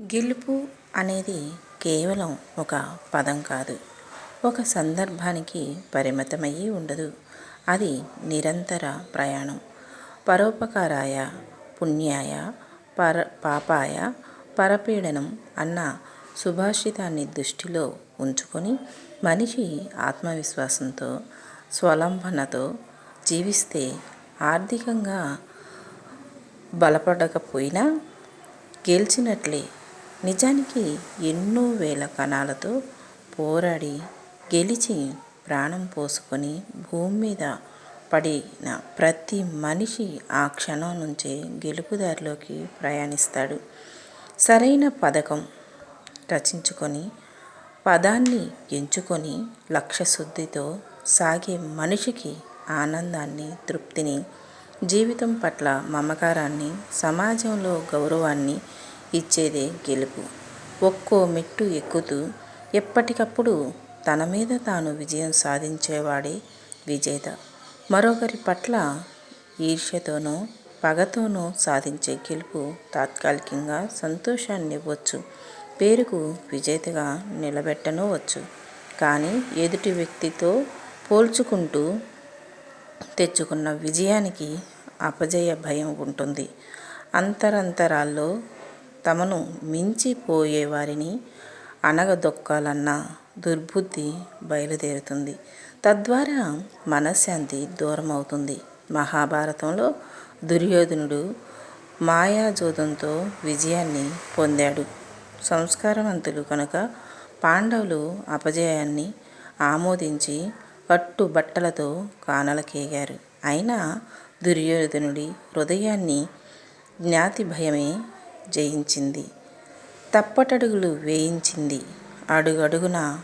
గెలుపు అనేది కేవలం ఒక పదం కాదు. ఒక సందర్భానికి పరిమితమయ్యి ఉండదు. అది నిరంతర ప్రయాణం. పరోపకారాయ పుణ్యాయ పర పాపాయ పరపీడనం అన్న సుభాషితాన్ని దృష్టిలో ఉంచుకొని మనిషి ఆత్మవిశ్వాసంతో స్వలంబనతో జీవిస్తే ఆర్థికంగా బలపడకపోయినా గెలిచినట్లే నిజానికి ఎన్నో వేల కణాలతో పోరాడి గెలిచి ప్రాణం పోసుకొని భూమి మీద పడిన ప్రతి మనిషి ఆ క్షణం నుంచే గెలుపుదారిలోకి ప్రయాణిస్తాడు. సరైన పథకం రచించుకొని పదాన్ని ఎంచుకొని లక్ష్యశుద్ధితో సాగే మనిషికి ఆనందాన్ని తృప్తిని జీవితం పట్ల మమకారాన్ని సమాజంలో గౌరవాన్ని ఇచ్చేదే గెలుపు. ఒక్కో మెట్టు ఎక్కుతూ ఎప్పటికప్పుడు తన మీద తాను విజయం సాధించేవాడే విజేత. మరొకరి పట్ల ఈర్ష్యతోనో పగతోనో సాధించే గెలుపు తాత్కాలికంగా సంతోషాన్ని ఇవ్వచ్చు పేరుకు విజేతగా నిలబెట్టనవచ్చు. కానీ ఎదుటి వ్యక్తితో పోల్చుకుంటూ తెచ్చుకున్న విజయానికి అపజయ భయం ఉంటుంది. అంతరంతరాల్లో తమను మించిపోయేవారిని అనగదొక్కాలన్న దుర్బుద్ధి బయలుదేరుతుంది. తద్వారా మనశ్శాంతి దూరమవుతుంది. మహాభారతంలో దుర్యోధనుడు మాయాజోదంతో విజయాన్ని పొందాడు. సంస్కారవంతులు కనుక పాండవులు అపజయాన్ని ఆమోదించి కట్టుబట్టలతో కానలకేగారు. అయినా దుర్యోధనుడి హృదయాన్ని జ్ఞాతి భయమే జయించింది. తప్పటడుగులు వేయించింది. అడుగడుగున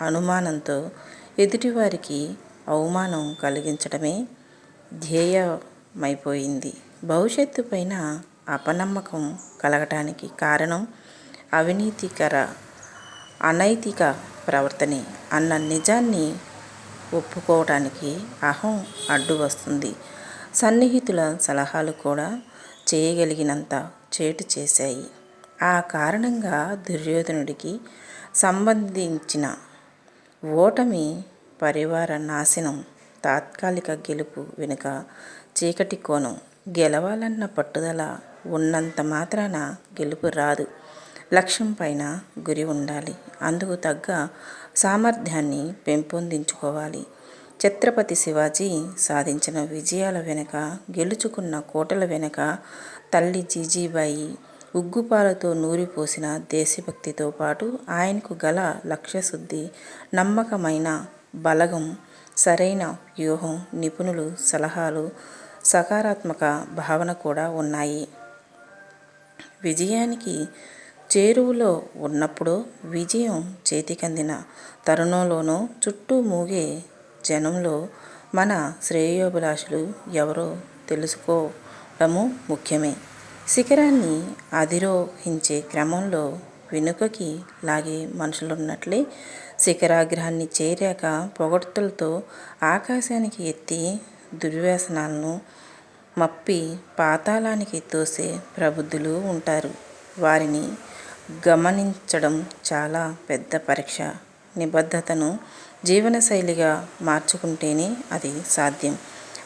అనుమానంతో ఎదుటివారికి అవమానం కలిగించడమే ధ్యేయమైపోయింది. భవిష్యత్తు పైన అపనమ్మకం కలగటానికి కారణం అవినీతికర అనైతిక ప్రవర్తనే అన్న నిజాన్ని ఒప్పుకోవటానికి అహం అడ్డు వస్తుంది సన్నిహితుల సలహాలు కూడా చేయగలిగినంత చేటు చేశాయి. ఆ కారణంగా దుర్యోధనుడికి సంబంధించిన ఓటమి పరివార నాశనం తాత్కాలిక గెలుపు వెనుక చీకటి కోణం గెలవాలన్న పట్టుదల ఉన్నంత మాత్రాన గెలుపు రాదు. లక్ష్యం పైన గురి ఉండాలి. అందుకు తగ్గ సామర్థ్యాన్ని పెంపొందించుకోవాలి. ఛత్రపతి శివాజీ సాధించిన విజయాల వెనుక గెలుచుకున్న కోటల వెనుక తల్లి జీజీబాయి ఉగ్గుపాలతో నూరిపోసిన దేశభక్తితో పాటు ఆయనకు గల లక్ష్యశుద్ధి నమ్మకమైన బలగం సరైన వ్యూహం నిపుణులు సలహాలు సకారాత్మక భావన కూడా ఉన్నాయి. విజయానికి చేరువులో ఉన్నప్పుడు విజయం చేతికందిన తరుణంలోనూ చుట్టూ మూగే జనంలో మన శ్రేయోభిలాషులు ఎవరో తెలుసుకోవడము ముఖ్యమే. శిఖరాన్ని అధిరోహించే క్రమంలో వెనుకకి లాగే మనుషులున్నట్లే శిఖరాగ్రహాన్ని చేరాక పొగడ్తలతో ఆకాశానికి ఎత్తి దుర్వ్యాసనాలను మప్పి పాతాళానికి తోసే ప్రబుద్ధులు ఉంటారు. వారిని గమనించడం చాలా పెద్ద పరీక్ష. నిబద్ధతను జీవనశైలిగా మార్చుకుంటేనే అది సాధ్యం.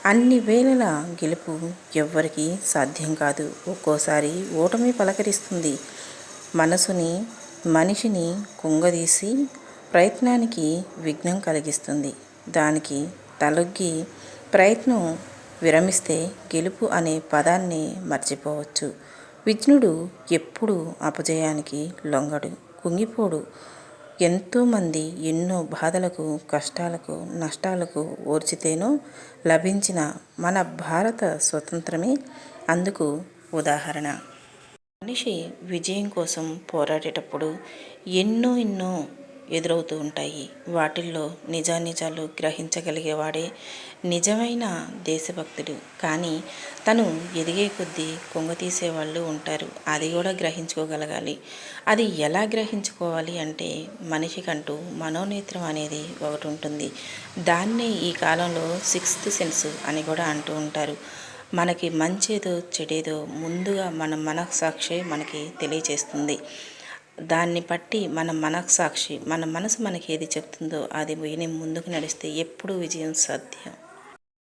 అన్ని వేళల గెలుపు ఎవ్వరికీ సాధ్యం కాదు. ఒక్కోసారి ఓటమి పలకరిస్తుంది. మనసుని మనిషిని కుంగదీసి ప్రయత్నానికి విఘ్నం కలిగిస్తుంది. దానికి తలొగ్గి ప్రయత్నం విరమిస్తే గెలుపు అనే పదాన్ని మర్చిపోవచ్చు. విజ్ఞుడు ఎప్పుడూ అపజయానికి లొంగడు కుంగిపోడు. ఎంతోమంది ఎన్నో బాధలకు కష్టాలకు నష్టాలకు ఓర్చితేనో లభించిన మన భారత స్వతంత్రమే అందుకు ఉదాహరణ. మనిషి విజయం కోసం పోరాడేటప్పుడు ఎన్నో ఎన్నో ఎదురవుతూ ఉంటాయి. వాటిల్లో నిజానిజాలు గ్రహించగలిగేవాడే నిజమైన దేశభక్తుడు. కానీ తను ఎదిగే కొద్దీ కొంగతీసే వాళ్ళు ఉంటారు. అది కూడా గ్రహించుకోగలగాలి. అది ఎలా గ్రహించుకోవాలి అంటే మనిషికంటూ మనోనేత్రం అనేది ఒకటి ఉంటుంది. దాన్నే ఈ కాలంలో సిక్స్త్ సెన్స్ అని కూడా అంటూ ఉంటారు. మనకి మంచేదో చెడేదో ముందుగా మన మనస్సాక్షి మనకి తెలియచేస్తుంది. దాన్ని బట్టి మన మనస్సాక్షి మన మనసు మనకి ఏది చెప్తుందో అది విని ముందుకు నడిస్తే ఎప్పుడూ విజయం సాధ్యం.